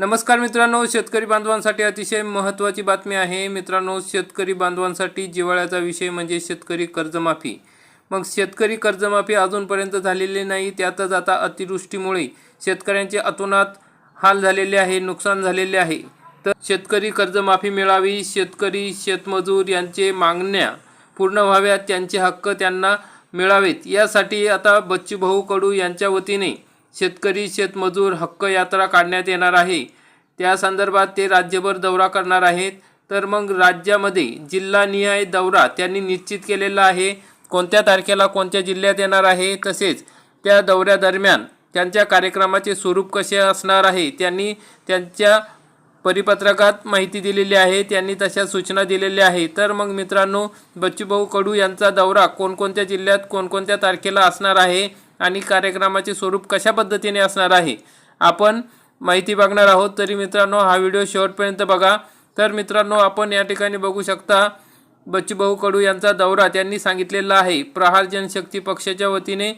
नमस्कार मित्रांनो शेतकरी बांधवांसाठी अतिशय महत्त्वाची बातमी आहे. मित्रांनो शेतकरी बांधवांसाठी जिव्हाळ्याचा विषय म्हणजे शेतकरी कर्जमाफी. मग शेतकरी कर्जमाफी अजूनपर्यंत झालेली नाही त्यातच आता अतिवृष्टीमुळे शेतकऱ्यांचे अतोनात हाल झालेले आहे नुकसान झालेले आहे. तर शेतकरी कर्जमाफी मिळावी शेतकरी शेतमजूर यांचे मागण्या पूर्ण व्हाव्यात त्यांचे हक्क त्यांना मिळावेत. यासाठी आता बच्चूभाऊ कडू यांच्या वतीने शेतकरी शेतमजूर हक्क यात्रा काढण्यात येणार आहे. त्या संदर्भात ते राज्यभर दौरा करणार आहेत. तर मग राज्यामध्ये जिल्हानिहाय दौरा त्यांनी निश्चित केलेला आहे. कोणत्या तारखेला कोणत्या जिल्ह्यात येणार आहे? तसेच त्या दौऱ्यादरम्यान त्यांच्या कार्यक्रमाचे स्वरूप कसे असणार आहे? त्यांनी त्यांच्या परिपत्रकात माहिती दिलेली आहे. त्यांनी तशा सूचना दिलेल्या आहे तर मग मित्रांनो बच्चूभाऊ कडू यांचा दौरा कोणकोणत्या जिल्ह्यात कोणकोणत्या तारखेला असणार आहे? आणि कार्यक्रमाचे स्वरूप कशा पद्धतीने असणार आहे? आपण माहिती बघणार आहोत. तरी मित्रांनो हा व्हिडिओ शेवटपर्यंत बघा. तर मित्रांनो आपण या ठिकाणी बघू शकता बच्चूभाऊ कडू यांचा दौरा त्यांनी सांगितलेला आहे. प्रहार जनशक्ती पक्षाच्या वतीने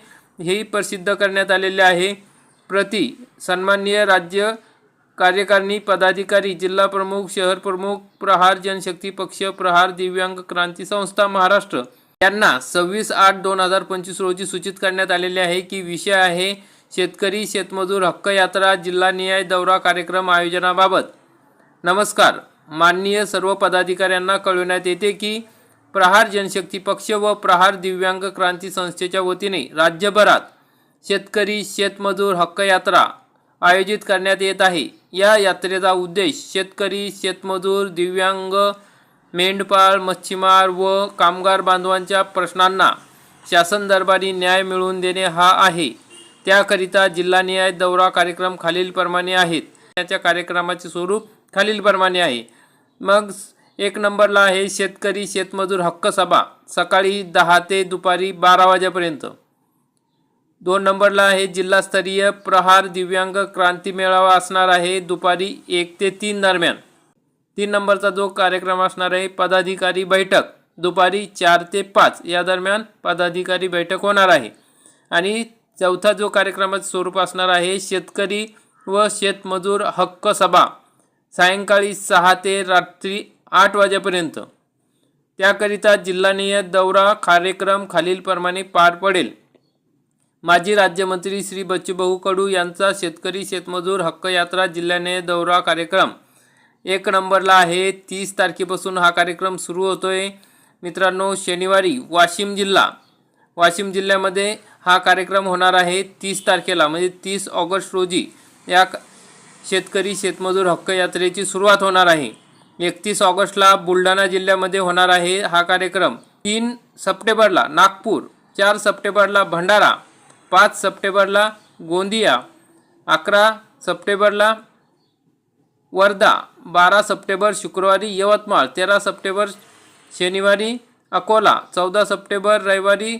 हे प्रसिद्ध करण्यात आलेले आहे. प्रति सन्माननीय राज्य कार्यकारिणी पदाधिकारी जिल्हा प्रमुख शहर प्रमुख प्रहार जनशक्ती पक्ष प्रहार दिव्यांग क्रांती संस्था महाराष्ट्र. यांना सव्वीस आठ दोन हजार पंचवीस रोजी सूचित करण्यात आलेले आहे की विषय आहे शेतकरी शेतमजूर हक्क यात्रा जिल्हानिहाय दौरा कार्यक्रम आयोजनाबाबत. नमस्कार. माननीय सर्व पदाधिकाऱ्यांना कळविण्यात येते की प्रहार जनशक्ती पक्ष व प्रहार दिव्यांग क्रांती संस्थेच्या वतीने राज्यभरात शेतकरी शेतमजूर हक्क यात्रा आयोजित करण्यात येत आहे. या यात्रेचा उद्देश शेतकरी शेतमजूर दिव्यांग मेंढपाळ मच्छीमार व कामगार बांधवांच्या प्रश्नांना शासन दरबारी न्याय मिळवून देणे हा आहे. त्याकरिता जिल्हानिहाय दौरा कार्यक्रम खालीलप्रमाणे आहेत. त्याच्या कार्यक्रमाचे स्वरूप खालीलप्रमाणे आहे. मग एक नंबरला आहे शेतकरी शेतमजूर हक्क सभा. सकाळी दहा ते दुपारी बारा वाजेपर्यंत. दोन नंबरला आहे जिल्हास्तरीय प्रहार दिव्यांग क्रांती मेळावा असणार आहे. दुपारी एक ते तीन दरम्यान. तीन नंबरचा जो कार्यक्रम असणार आहे पदाधिकारी बैठक. दुपारी चार ते पाच या दरम्यान पदाधिकारी बैठक होणार आहे. आणि चौथा जो कार्यक्रमाचं स्वरूप असणार आहे शेतकरी व शेतमजूर हक्क सभा. सायंकाळी सहा ते रात्री आठ वाजेपर्यंत. त्याकरिता जिल्हानिहाय दौरा कार्यक्रम खालीलप्रमाणे पार पडेल. माजी राज्यमंत्री श्री बच्चूभाऊ कडू यांचा शेतकरी शेतमजूर हक्क यात्रा जिल्ह्याने दौरा कार्यक्रम. एक नंबरला आहे. तीस तारखेपासून हा कार्यक्रम सुरू होतो आहे मित्रांनो शनिवारी वाशिम जिल्हा. वाशिम जिल्ह्यामध्ये हा कार्यक्रम होणार आहे तीस तारखेला म्हणजे तीस ऑगस्ट रोजी या शेतकरी शेतमजूर हक्क यात्रेची सुरुवात होणार आहे. एकतीस ऑगस्टला बुलढाणा जिल्ह्यामध्ये होणार आहे हा कार्यक्रम. तीन सप्टेंबरला नागपूर चार सप्टेंबरला भंडारा पाच सप्टेंबरला गोंदिया अकरा सप्टेंबरला वर्धा बारा सप्टेंबर शुक्रवारी यवतमाळ तेरा सप्टेंबर शनिवारी अकोला चौदा सप्टेंबर रविवारी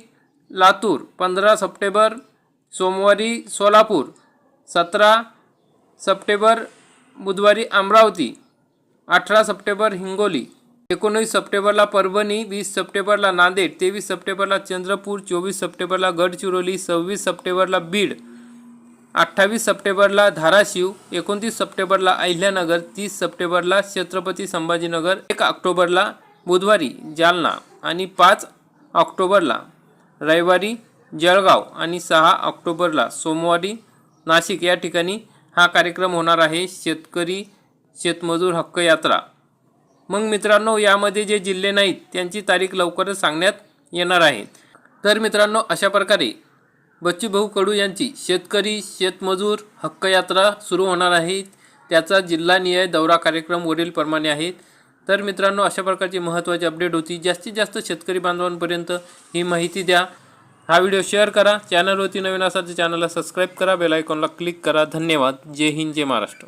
लातूर पंधरा सप्टेंबर सोमवारी सोलापूर सतरा सप्टेंबर बुधवारी अमरावती अठरा सप्टेंबर हिंगोली एकोणीस सप्टेंबरला परभणी वीस सप्टेंबरला नांदेड तेवीस सप्टेंबरला चंद्रपूर चोवीस सप्टेंबरला गडचिरोली सव्वीस सप्टेंबरला बीड अठ्ठावीस सप्टेंबरला धाराशिव एकोणतीस सप्टेंबरला अहिल्यानगर तीस सप्टेंबरला छत्रपती संभाजीनगर एक ऑक्टोबरला बुधवारी जालना आणि पाच ऑक्टोबरला रविवारी जळगाव आणि सहा ऑक्टोबरला सोमवारी नाशिक. या ठिकाणी हा कार्यक्रम होणार आहे शेतकरी शेतमजूर हक्क यात्रा. मग मित्रांनो यामध्ये जे जिल्हे नाहीत त्यांची तारीख लवकरच सांगण्यात येणार आहे. तर मित्रांनो अशा प्रकारे बच्चूभाऊ कडू यांची शेतकरी शेतमजूर हक्क यात्रा सुरू होणार आहे. त्याचा जिल्हानिहाय दौरा कार्यक्रम वरीलप्रमाणे आहेत तर मित्रांनो अशा प्रकारची महत्त्वाची अपडेट होती. जास्तीत जास्त शेतकरी बांधवांपर्यंत ही माहिती द्या. हा व्हिडिओ शेअर करा. चॅनलवरती नवीन असाल तर चॅनलला सबस्क्राईब करा. बेल आयकॉनला क्लिक करा. धन्यवाद. जय हिंद जय महाराष्ट्र.